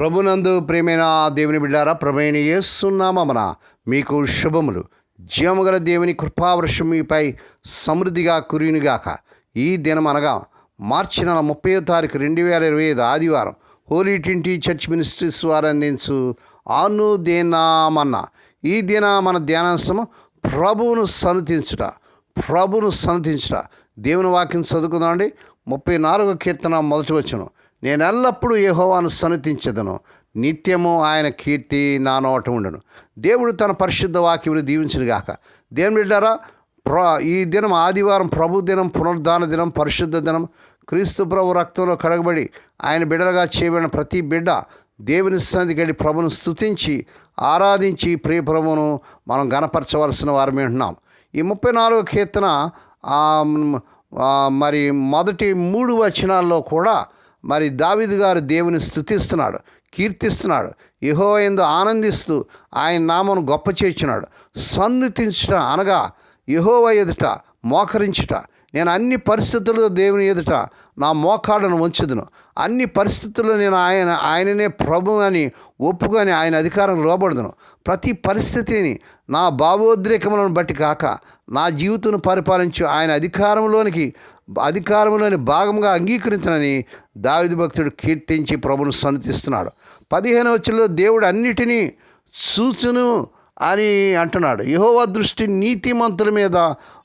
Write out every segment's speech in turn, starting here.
ప్రభునందు ప్రేమైన దేవుని బిడ్డారా ప్రభైన ఏస్తున్నామన మీకు శుభములు. జీవముగల దేవుని కృపావృషం మీపై సమృద్ధిగా కురియునిగాక. ఈ దినం అనగా మార్చి నెల ముప్పై తారీఖు రెండు వేల ఇరవై ఐదు ఆదివారం హోలీ ట్వంటీ చర్చ్ మినిస్ట్రీస్ వారు అందించు ఆను దేనామన్న. ఈ దిన మన ధ్యానాంశము ప్రభువును సన్నతించుట ప్రభువును సన్నతించుట దేవుని వాక్యం చదువుకుందామండి. ముప్పై నాలుగో కీర్తన మొదటి వచ్చును నేను ఎల్లప్పుడూ యహోవాను సన్నతించదను. నిత్యము ఆయన కీర్తి నా నోట ఉండను. దేవుడు తన పరిశుద్ధ వాక్యమును దీవించును గాక. దేవుని బిడ్డారా ప్ర ఈ దినం ఆదివారం ప్రభు దినం పునరుద్ధాన దినం పరిశుద్ధ దినం క్రీస్తు ప్రభు రక్తంలో కడగబడి ఆయన బిడ్డలుగా చేయబడిన ప్రతి బిడ్డ దేవుని సన్నిధికి వెళ్ళి ప్రభును స్తుతించి ఆరాధించి ప్రియ ప్రభువును మనం గనపరచవలసిన వారమే ఉంటున్నాం. ఈ ముప్పై నాలుగో కీర్తన మరి మొదటి మూడు వచనాల్లో కూడా మరి దావిదు గారు దేవుని స్థుతిస్తున్నాడు కీర్తిస్తున్నాడు యహో ఎందు ఆనందిస్తూ ఆయన నామను గొప్ప చేర్చున్నాడు సన్నుతించుట అనగా యహోవ ఎదుట మోకరించుట. నేను అన్ని పరిస్థితుల్లో దేవుని ఎదుట నా మోకాళ్ళను ఉంచుదును అన్ని పరిస్థితుల్లో నేను ఆయన ఆయననే ప్రభు అని ఒప్పుకొని ఆయన అధికారం లోబడదును. ప్రతి పరిస్థితిని నా భావోద్రేకములను బట్టి కాక నా జీవితం పరిపాలించు ఆయన అధికారంలోనికి అధికారంలోని భాగంగా అంగీకరించనని దావిది భక్తుడు కీర్తించి ప్రభును సన్నతిస్తున్నాడు పదిహేను వచ్చిలో దేవుడు అన్నిటినీ చూచును అని అంటున్నాడు. యహోవా దృష్టి నీతిమంతుల మీద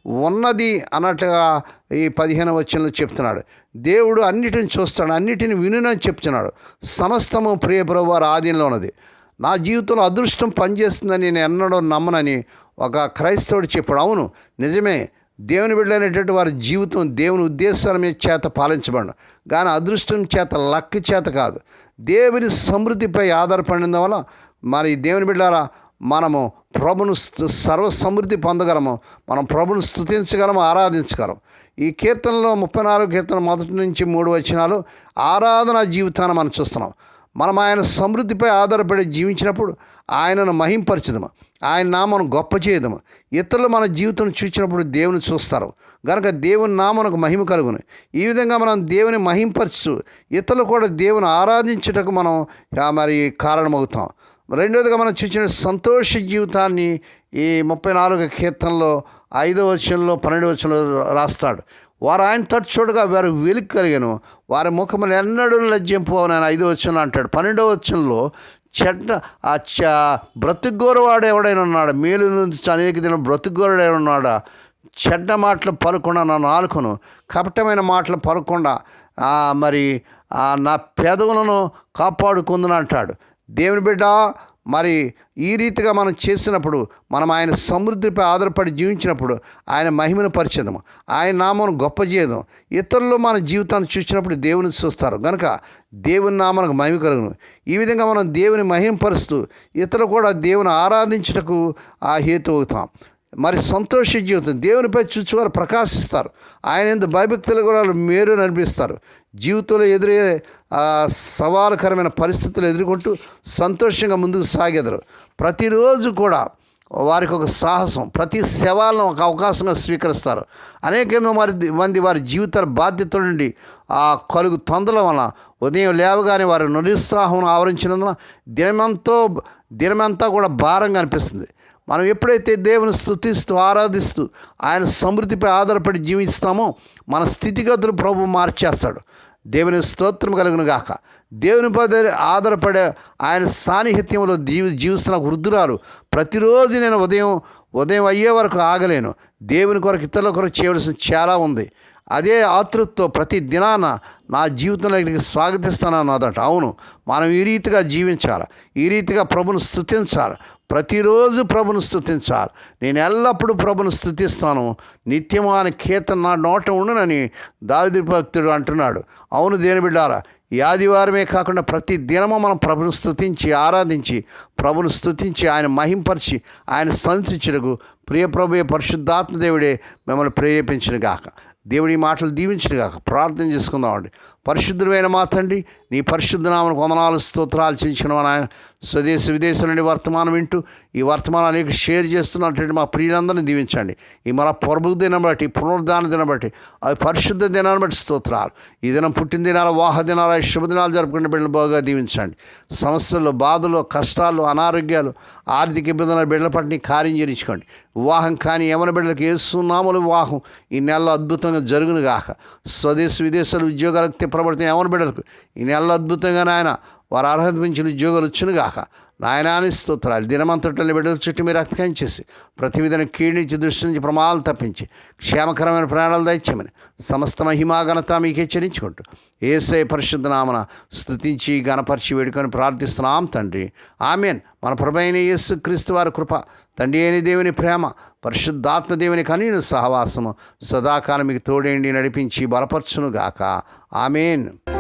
ఉన్నది అన్నట్టుగా ఈ పదిహేను వచనంలో చెప్తున్నాడు. దేవుడు అన్నిటిని చూస్తాడు అన్నిటిని వినునని చెప్తున్నాడు. సమస్తము ప్రియప్రభు వారి ఆధీనంలో ఉన్నది. నా జీవితంలో అదృష్టం పనిచేస్తుందని నేను ఎన్నడూ నమ్మనని ఒక క్రైస్తవుడు చెప్పాడు. అవును నిజమే. దేవుని బిడ్డలైనటువంటి వారి జీవితం దేవుని ఉద్దేశాల మీద చేత పాలించబడు కానీ అదృష్టం చేత లక్ చేత కాదు. దేవుని సమృద్ధిపై ఆధారపడిన వల్ల మరి దేవుని బిడ్డారా మనము ప్రభును సర్వ సమృద్ధి పొందగలము. మనం ప్రభును స్తుతించగలము ఆరాధించగలం ఈ కీర్తనలో ముప్పై నాలుగు కీర్తన మొదటి నుంచి మూడు వచనాలు ఆరాధన జీవితాన్ని మనం చూస్తున్నాం. మనం ఆయన సమృద్ధిపై ఆధారపడి జీవించినప్పుడు ఆయనను మహింపరచదము. ఆయన నామను గొప్ప చేయదము. ఇతరులు మన జీవితం చూసినప్పుడు దేవుని చూస్తారు. కనుక దేవుని నామనకు మహిమ కలుగును. ఈ విధంగా మనం దేవుని మహింపరచు ఇతరులు కూడా దేవుని ఆరాధించుటకు మనం మరి కారణమవుతాం. రెండోదిగా మనం చూసిన సంతోష జీవితాన్ని ఈ ముప్పై నాలుగు కీర్తనలో ఐదో వచనంలో పన్నెండు వచనంలో రాస్తాడు. వారు ఆయన తట్టు వారు వెలుగు కలిగాను. వారి ముఖములు ఎన్నడూ లజ్జింపు అని ఆయన ఐదో వచనంలో అంటాడు. పన్నెండవ వచనంలో చెడ్డ ఆ చ బ్రతుగోరవాడు ఎవడైనా ఉన్నాడు? మేలు నుంచి అనేక దిన బ్రతుగోరుడు ఉన్నాడా? చెడ్డ మాటలు పలుకుండా నా నాలుకను కపటమైన మాటలు పలకుండా మరి ఆ, నా పెదవులను కాపాడుకుందని అంటాడు. దేవుని బిడ్డ మరి ఈ రీతిగా మనం చేసినప్పుడు మనం ఆయన సమృద్ధిపై ఆధారపడి జీవించినప్పుడు ఆయన మహిమను పరిచేదము ఆయన నామను గొప్ప చేయదు ఇతరులు మన జీవితాన్ని చూసినప్పుడు దేవుని చూస్తారు. కనుక దేవుని నామనకు మహిమ కలుగును. ఈ విధంగా మనం దేవుని మహిమపరుస్తూ ఇతరులు కూడా దేవుని ఆరాధించుటకు ఆ హేతు అవుతాం మరి సంతోష జీవితం దేవునిపై చూచువారు ప్రకాశిస్తారు. ఆయన ఎందు భయభక్తులు కూడా మేరు అనిపిస్తారు. జీవితంలో ఎదురయ్యే సవాలకరమైన సవాలుకరమైన పరిస్థితులు ఎదుర్కొంటూ సంతోషంగా ముందుకు సాగెదరు. ప్రతిరోజు కూడా వారికి ఒక సాహసం. ప్రతి శవాలను ఒక అవకాశంగా స్వీకరిస్తారు. అనేక మరి మంది వారి జీవితాల బాధ్యతల నుండి ఆ కలుగు తొందల వలన ఉదయం లేవగానే వారి నిరుత్సాహం ఆవరించినందున దినమంతో దినమంతా కూడా భారంగా అనిపిస్తుంది. మనం ఎప్పుడైతే దేవుని స్థుతిస్తూ ఆరాధిస్తూ ఆయన సమృద్ధిపై ఆధారపడి జీవిస్తామో మన స్థితిగతులు ప్రభు మార్చేస్తాడు. దేవుని స్తోత్రం కలుగును గాక. దేవుని పద ఆధారపడే ఆయన సాన్నిహిత్యంలో జీవి జీవిస్తున్న వృద్ధురాలు ప్రతిరోజు నేను ఉదయం ఉదయం అయ్యే వరకు ఆగలేను. దేవుని కొరకు ఇతరుల కొరకు చేయవలసిన చాలా ఉంది. అదే ఆతృత్వం ప్రతి దినాన నా జీవితంలో ఇక్కడికి అదట అవును మనం ఈ రీతిగా జీవించాలి. ఈ రీతిగా ప్రభును స్థుతించాలి ప్రతిరోజు ప్రభును స్తుతించాలి. నేను ఎల్లప్పుడూ ప్రభును స్థుతిస్తాను నిత్యము ఆయన కీర్తన నా నోట ఉండునని దావిది భక్తుడు అంటున్నాడు. అవును దేని బిడ్డారా ఈ ఆదివారమే కాకుండా ప్రతి దినము మనం ప్రభును స్థుతించి ఆరాధించి ప్రభును స్థుతించి ఆయన మహింపరిచి ఆయన సంతించుటకు ప్రియప్రభు పరిశుద్ధాత్మ దేవుడే మిమ్మల్ని ప్రేరేపించిన గాక దేవుడి మాటలు దీవించిన గాక ప్రార్థన చేసుకుందామండి. పరిశుద్ధమైన మా నీ పరిశుద్ధనామను వందనాలు స్తోత్రాలు చేసిన ఆయన స్వదేశ విదేశాల నుండి వర్తమానం వింటూ ఈ వర్తమానానికి షేర్ చేస్తున్నటువంటి మా ప్రియులందరినీ దీవించండి. ఈ మన పొరబు దినం బట్టి పునరుద్ధాన దినం బట్టి అవి పరిశుద్ధ దినాన్ని బట్టి స్తోత్రాలు. ఈ దినం పుట్టిన దినాలు వాహ దినాలు శుభదినాలు జరుపుకునే బిడ్డలు బాగా దీవించండి. సమస్యలు బాధలు కష్టాలు అనారోగ్యాలు ఆర్థిక ఇబ్బందులు బిడ్డల పట్టిని కార్యం చేయించుకోండి. వివాహం కానీ ఏమైనా బిడ్డలకు ఏసునామలు వివాహం ఈ నెలలో అద్భుతంగా జరుగును గాక స్వదేశ విదేశాలు ఉద్యోగాలకు తిప్పబడుతున్న ఎవరు బిడ్డలకు ఈ నెలలో అద్భుతంగా నాయన వారు అర్హత మించిన ఉద్యోగాలు వచ్చును గాక నాయనాని స్తోత్రాలు. దినమంతటల్ని బిడ్డల చుట్టూ మీరు రక్తం చేసి ప్రతి విధంగా కీడు దృష్టి నుంచి ప్రమాదాలు తప్పించి క్షేమకరమైన ప్రాణాలు దయచేయమని సమస్త మహిమాఘనత మీకు హెచ్చరించుకుంటూ ఏసై పరిశుద్ధ నామన స్థుతించి గణపరిచి వేడుకొని ప్రార్థిస్తున్నాం తండ్రి. ఆమెన్. మన ప్రభైన యేసు క్రీస్తు వారి కృప తండ్రి అయిన దేవుని ప్రేమ పరిశుద్ధాత్మ దేవుని కనీను సహవాసము సదాకాలం మీకు తోడేండి నడిపించి బలపరచునుగాక. ఆమెన్.